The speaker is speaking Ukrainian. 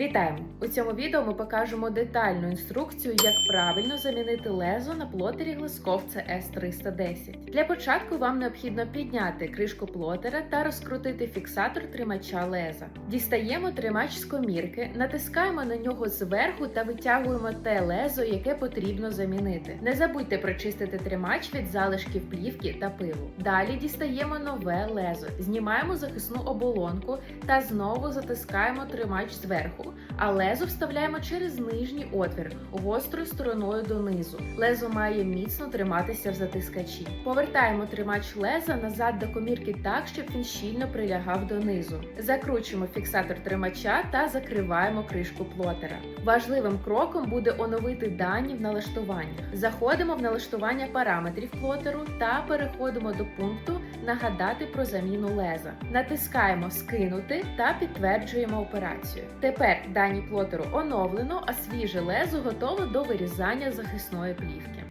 Вітаємо! У цьому відео ми покажемо детальну інструкцію, як правильно замінити лезо на плотері Глазков CS 310. Для початку вам необхідно підняти кришку плотера та розкрутити фіксатор тримача леза. Дістаємо тримач з комірки, натискаємо на нього зверху та витягуємо те лезо, яке потрібно замінити. Не забудьте прочистити тримач від залишків плівки та пилу. Далі дістаємо нове лезо, знімаємо захисну оболонку та знову затискаємо тримач зверху, а лезо вставляємо через нижній отвір гострою стороною донизу. Лезо має міцно триматися в затискачі. Повертаємо тримач леза назад до комірки так, щоб він щільно прилягав донизу. Закручуємо фіксатор тримача та закриваємо кришку плотера. Важливим кроком буде оновити дані в налаштуваннях. Заходимо в налаштування параметрів плотеру та переходимо до пункту Нагадати про заміну леза. Натискаємо Скинути та підтверджуємо операцію. Тепер дані плотеру оновлено, а свіже лезо готове до вирізання захисної плівки.